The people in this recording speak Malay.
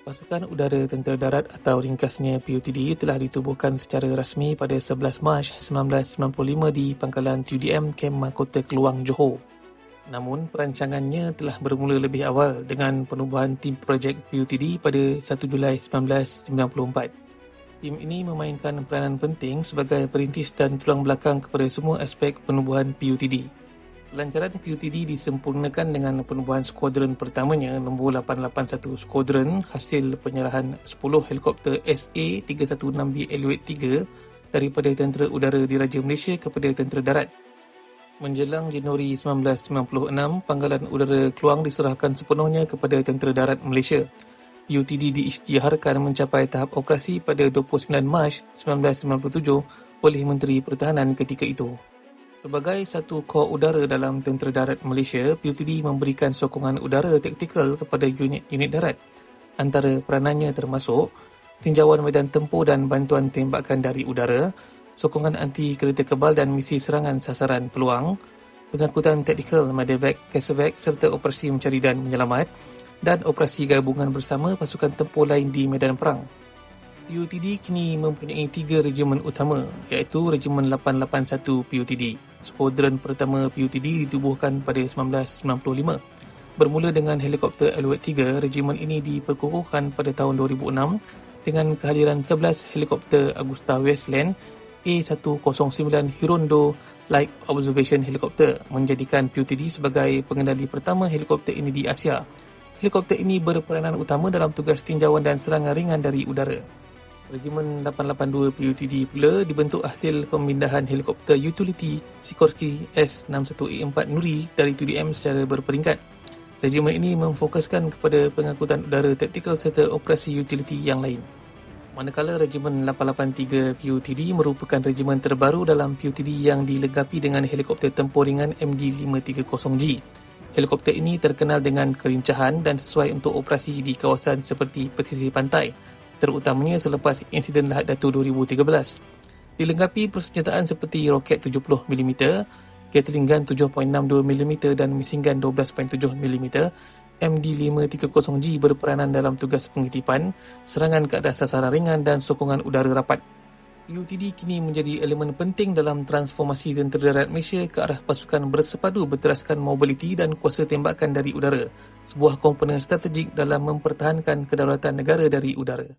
Pasukan Udara Tentera Darat atau ringkasnya PUTD telah ditubuhkan secara rasmi pada 11 Mac 1995 di pangkalan TUDM Kem Mahkota Keluang, Johor. Namun, perancangannya telah bermula lebih awal dengan penubuhan tim projek PUTD pada 1 Julai 1994. Tim ini memainkan peranan penting sebagai perintis dan tulang belakang kepada semua aspek penubuhan PUTD. Pelancaran PUTD disempurnakan dengan penubuhan skuadron pertamanya nombor 881 Skuadron hasil penyerahan 10 helikopter SA-316B Eluate 3 daripada Tentera Udara Diraja Malaysia kepada Tentera Darat. Menjelang Januari 1996, Pangkalan Udara Keluang diserahkan sepenuhnya kepada Tentera Darat Malaysia. PUTD diisytiharkan mencapai tahap operasi pada 29 Mac 1997 oleh Menteri Pertahanan ketika itu. Sebagai satu kor udara dalam Tentera Darat Malaysia, PUTD memberikan sokongan udara taktikal kepada unit-unit darat. Antara peranannya termasuk tinjauan medan tempur dan bantuan tembakan dari udara, sokongan anti kereta kebal dan misi serangan sasaran peluang, pengangkutan taktikal medevac, casevac serta operasi mencari dan menyelamat dan operasi gabungan bersama pasukan tempur lain di medan perang. PUTD kini mempunyai tiga regimen utama iaitu Regimen 881 PUTD. Skuadron pertama PUTD ditubuhkan pada 1995. Bermula dengan helikopter Alouette 3, regimen ini diperkukuhkan pada tahun 2006 dengan kehadiran 11 helikopter Augusta Westland A109 Hirondo Light Observation Helicopter menjadikan PUTD sebagai pengendali pertama helikopter ini di Asia. Helikopter ini berperanan utama dalam tugas tinjauan dan serangan ringan dari udara. Regimen 882 PUTD pula dibentuk hasil pemindahan helikopter utility Sikorsky S-61A4 Nuri dari TUDM secara berperingkat. Regimen ini memfokuskan kepada pengangkutan udara taktikal serta operasi utility yang lain. Manakala Regimen 883 PUTD merupakan regimen terbaru dalam PUTD yang dilengkapi dengan helikopter tempur ringan MG530G. Helikopter ini terkenal dengan kelincahan dan sesuai untuk operasi di kawasan seperti pesisir pantai, terutamanya selepas insiden Lahad Datu 2013. Dilengkapi persenjataan seperti roket 70mm, Gatling gun 7.62mm dan missing gun 12.7mm, MD530G berperanan dalam tugas pengitipan, serangan ke atas sasaran ringan dan sokongan udara rapat. UTD kini menjadi elemen penting dalam transformasi tentera darat Malaysia ke arah pasukan bersepadu berteraskan mobiliti dan kuasa tembakan dari udara, sebuah komponen strategik dalam mempertahankan kedaulatan negara dari udara.